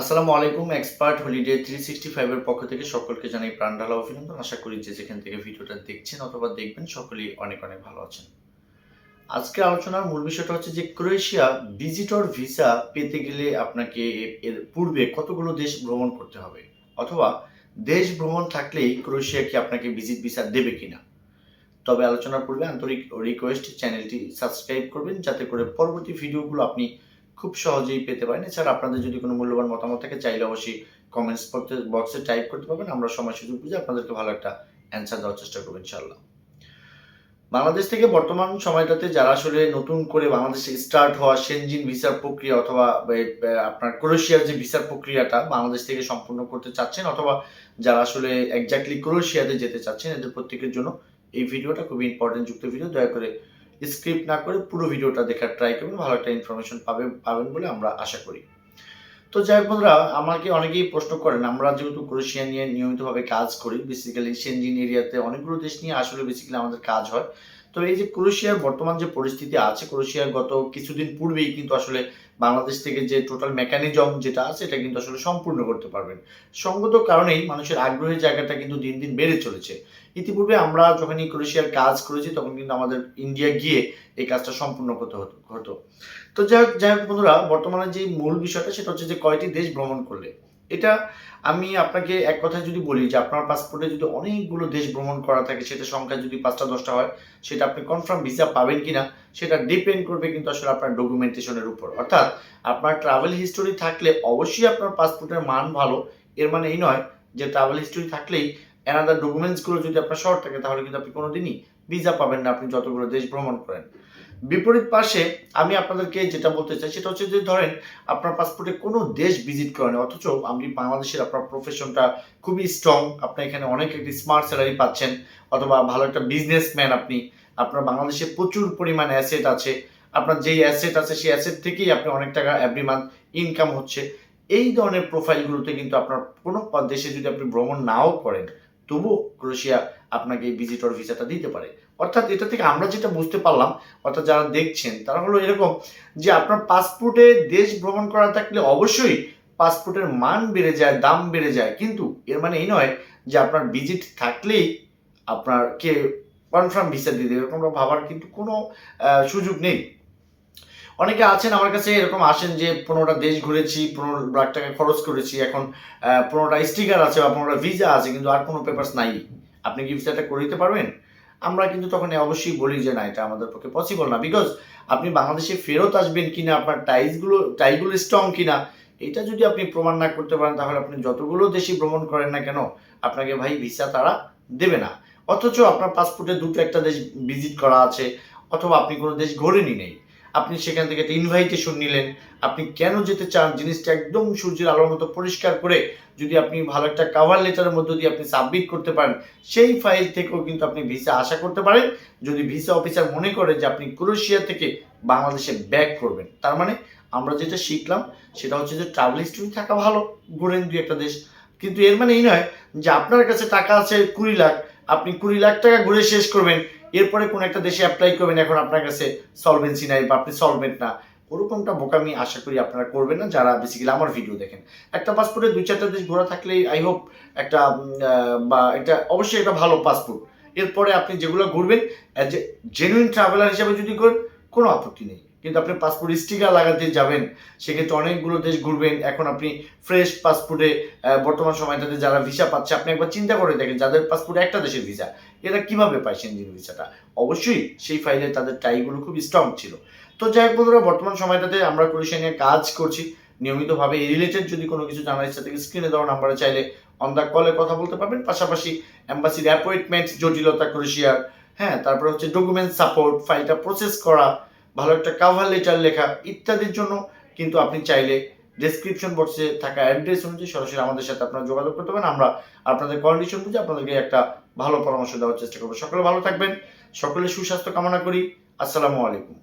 আসসালামু আলাইকুম, expert holiday three sixty ফাইভের পক্ষ থেকে সকলকে জানাই প্রাণঢালা অভিনন্দন। আশা করি যে যেখান থেকে ভিডিওটা দেখছেন অথবা দেখবেন, সকলেই অনেক অনেক ভালো আছেন। আজকে আলোচনার মূল বিষয়টা হচ্ছে যে ক্রোয়েশিয়া ভিজিটর ভিসা পেতে গেলে আপনাকে এর পূর্বে কতগুলো দেশ ভ্রমণ করতে হবে? অথবা দেশ ভ্রমণ থাকলেই ক্রোয়েশিয়া কি আপনাকে ভিজিট ভিসা দেবে কিনা? তবে আলোচনার পূর্বে আন্তরিক রিকোয়েস্ট চ্যানেলটি সাবস্ক্রাইব করবেন, যাতে করে পরবর্তী ভিডিওগুলো আপনি খুব সহজেই পেতে পারেন। এছাড়া আপনাদের যদি কোনো মূল্যবান মতামত থাকে, চাইলে অবশ্যই কমেন্টস বক্সে টাইপ করতে পারবেন। আমরা সময় সুযোগ বুঝে আপনাদেরকে ভালো একটা অ্যান্সার দেওয়ার চেষ্টা করব ইনশাল্লাহ বাংলাদেশ থেকে বর্তমান সময়টাতে যারা আসলে নতুন করে বাংলাদেশে স্টার্ট হওয়া সেনজিন ভিসার প্রক্রিয়া অথবা আপনার ক্রোয়েশিয়ার যে ভিসার প্রক্রিয়াটা বাংলাদেশ থেকে সম্পূর্ণ করতে চাচ্ছেন অথবা যারা আসলে একজাক্টলি ক্রোয়েশিয়াতে যেতে চাচ্ছেন, এদের প্রত্যেকের জন্য এই ভিডিওটা খুবই ইম্পর্টেন্ট যুক্ত ভিডিও। দয়া করে স্ক্রিপ্ট না করে পুরো ভিডিওটা দেখার ট্রাই করবেন, ভালো একটা ইনফরমেশন পাবে পাবেন বলে আমরা আশা করি। তো যাই হোক বন্ধুরা, আমাকে অনেকেই প্রশ্ন করেন, আমরা যেহেতু ক্রোয়েশিয়া নিয়ে নিয়মিতভাবে কাজ করি বেসিক্যালি সেনজিন এরিয়াতে অনেকগুলো দেশ নিয়ে আসলে বেসিক্যালি আমাদের কাজ হয়। তো এই যে ক্রোয়েশিয়ার বর্তমান যে পরিস্থিতি আছে, ক্রোয়েশিয়ার গত কিছুদিন পূর্বেই কিন্তু আসলে বাংলাদেশ থেকে যে টোটাল মেকানিজম যেটা আছে এটা কিন্তু আসলে সম্পূর্ণ করতে পারবেন। সঙ্গত কারণেই মানুষের আগ্রহের জায়গাটা কিন্তু দিন দিন বেড়ে চলেছে। ইতিপূর্বে আমরা যখনই ক্রোয়েশিয়ার কাজ করেছি, তখন কিন্তু আমাদের ইন্ডিয়া গিয়ে এই কাজটা সম্পূর্ণ করতে হতো হতো। তো যাই হোক যাই হোক বন্ধুরা, বর্তমানে যে মূল বিষয়টা, সেটা হচ্ছে যে কয়টি দেশ ভ্রমণ করলে। এটা আমি আপনাকে এক কথায় যদি বলি যে আপনার পাসপোর্টে যদি অনেকগুলো দেশ ভ্রমণ করা থাকে, সেটা সংখ্যা যদি পাঁচটা, দশটা হয়, সেটা আপনি কনফার্ম ভিসা পাবেন কি না সেটা ডিপেন্ড করবে কিন্তু আসলে আপনার ডকুমেন্টেশনের উপর। অর্থাৎ আপনার ট্রাভেল হিস্টোরি থাকলে অবশ্যই আপনার পাসপোর্টের মান ভালো, এর মানে এই নয় যে ট্রাভেল হিস্টোরি থাকলেই অ্যানাদার ডকুমেন্টসগুলো যদি আপনার শর্ট থাকে, তাহলে কিন্তু আপনি কোনোদিনই ভিসা পাবেন না আপনি যতগুলো দেশ ভ্রমণ করেন। বিপরীত পাশে আমি আপনাদেরকে যেটা বলতে চাই সেটা হচ্ছে যে ধরেন আপনার পাসপোর্টে কোনো দেশ ভিজিট করেন অথচ আপনি বাংলাদেশের আপনার প্রফেশনটা খুবই স্ট্রং আপনি এখানে অনেক একটি স্মার্ট স্যালারি পাচ্ছেন, অথবা ভালো একটা বিজনেসম্যান আপনি, আপনার বাংলাদেশে প্রচুর পরিমাণ অ্যাসেট আছে, আপনার যেই অ্যাসেট আছে সেই অ্যাসেট থেকেই আপনি অনেক টাকা এভরি মান্থ ইনকাম হচ্ছে। এই ধরনের প্রোফাইলগুলোতে কিন্তু আপনার কোনো দেশে যদি আপনি ভ্রমণ নাও করেন তবুও ক্রোয়েশিয়া আপনাকে ভিজিটর ভিসাটা দিতে পারে। অর্থাৎ এটা থেকে আমরা যেটা বুঝতে পারলাম, অর্থাৎ যারা দেখছেন, তারা হলো এরকম যে আপনার পাসপোর্টে দেশ ভ্রমণ করা থাকলে অবশ্যই পাসপোর্টের মান বেড়ে যায়, দাম বেড়ে যায়। কিন্তু এর মানে এই নয় যে আপনার ভিজিট থাকলেই আপনার কে কনফার্ম ভিসা দিয়ে দেবে, এরকম ভাবার কিন্তু কোনো সুযোগ নেই। অনেকে আছেন আমার কাছে এরকম আসেন যে পনেরোটা দেশ ঘুরেছি পনেরো লাখ টাকা খরচ করেছি, এখন পনেরোটা স্টিকার আছে বা পনেরোটা ভিসা আছে, কিন্তু আর কোনো পেপারস নাই। আপনি কি ভিসাটা করে দিতে পারবেন? আমরা কিন্তু তখন অবশ্যই বলি যে না, এটা আমাদের পক্ষে পসিবল না। বিকজ আপনি বাংলাদেশে ফেরত আসবেন কিনা, আপনার টাইসগুলো টাইগুলো স্ট্রং কিনা, এটা যদি আপনি প্রমাণ না করতে পারেন, তাহলে আপনি যতগুলো দেশই ভ্রমণ করেন না কেন, আপনাকে ভাই ভিসা তারা দেবে না। অথচ আপনার পাসপোর্টে দুটো একটা দেশ ভিজিট করা আছে, অথবা আপনি কোনো দেশ ঘোরেনি নেই। আপনি সেখান থেকে একটা ইনভাইটেশন নিলেন। আপনি কেন যেতে চান? জিনিসটা একদম সূর্যের আলোর মতো পরিষ্কার করে যদি আপনি ভালো একটা কাভার লেটারের মধ্য দিয়ে আপনি সাবমিট করতে পারেন, সেই ফাইল থেকেও কিন্তু আপনি ভিসা আশা করতে পারেন। যদি ভিসা অফিসার মনে করে যে আপনি ক্রোয়েশিয়া থেকে বাংলাদেশে ব্যাক করবেন, তার মানে আমরা যেটা শিখলাম সেটা হচ্ছে যে ট্রাভেল হিস্ট্রি থাকা ভালো, ঘুরেন দুই একটা দেশ। কিন্তু এর মানে এই নয় যে আপনার কাছে টাকা আছে কুড়ি লাখ, আপনি কুড়ি লাখ টাকা ঘুরে শেষ করবেন। এরপরে কোন একটা দেশে অ্যাপ্লাই করবেন, এখন আপনার কাছে সলভেন্সি নাই বা আপনি সলভেন্ট না। ওরকমটা বোকামি আশা করি আপনারা করবেন না, যারা বেসিক্যালি আমার ভিডিও দেখেন। একটা পাসপোর্টে দুই চারটা দেশ ঘোরা থাকলে আই হোপ একটা বা এটা অবশ্যই একটা ভালো পাসপোর্ট এরপরে আপনি যেগুলো ঘুরবেন অ্যাজ এ জেনুইন ট্রাভেলার হিসাবে যদি করেন কোনো আপত্তি নেই। কিন্তু আপনি পাসপোর্ট স্টিকার লাগাতে যাবেন, সেক্ষেত্রে অনেকগুলো দেশ ঘুরবেন। এখন আপনি ফ্রেশ পাসপোর্টে বর্তমান সময়টাতে যারা ভিসা পাচ্ছে, আপনি একবার চিন্তা করে দেখেন, যাদের পাসপোর্টে একটা দেশের ভিসা এরা কীভাবে পায় সেনজিন ভিসাটা অবশ্যই সেই ফাইলে তাদের টাইগুলো খুব স্ট্রং ছিল। তো যাই হোক বন্ধুরা, বর্তমান সময়টাতে আমরা ক্রোয়েশিয়া নিয়ে কাজ করছি। নিয়মিতভাবে এই রিলেটেড যদি কোনো কিছু জানার ইচ্ছা থেকে স্ক্রিনে দেওয়া নাম্বারে চাইলে অন দ্য কলে কথা বলতে পারবেন। পাশাপাশি অ্যাম্বাসির অ্যাপয়েন্টমেন্ট জটিলতা ক্রোয়েশিয়ার হ্যাঁ তারপরে হচ্ছে ডকুমেন্ট সাপোর্ট ফাইলটা প্রসেস করা ভালো একটা কাভার লেটার লেখা ইত্যাদির জন্য, কিন্তু আপনি চাইলে ডেসক্রিপশন বক্সে থাকা অ্যাড্রেস অনুযায়ী সরাসরি আমাদের সাথে আপনারা যোগাযোগ করতে পারেন। আমরা আপনাদের কন্ডিশন বুঝে আপনাদেরকে একটা ভালো পরামর্শ দেওয়ার চেষ্টা করব। সকলে ভালো থাকবেন, সকলে সুস্বাস্থ্য কামনা করি। আসসালামু আলাইকুম।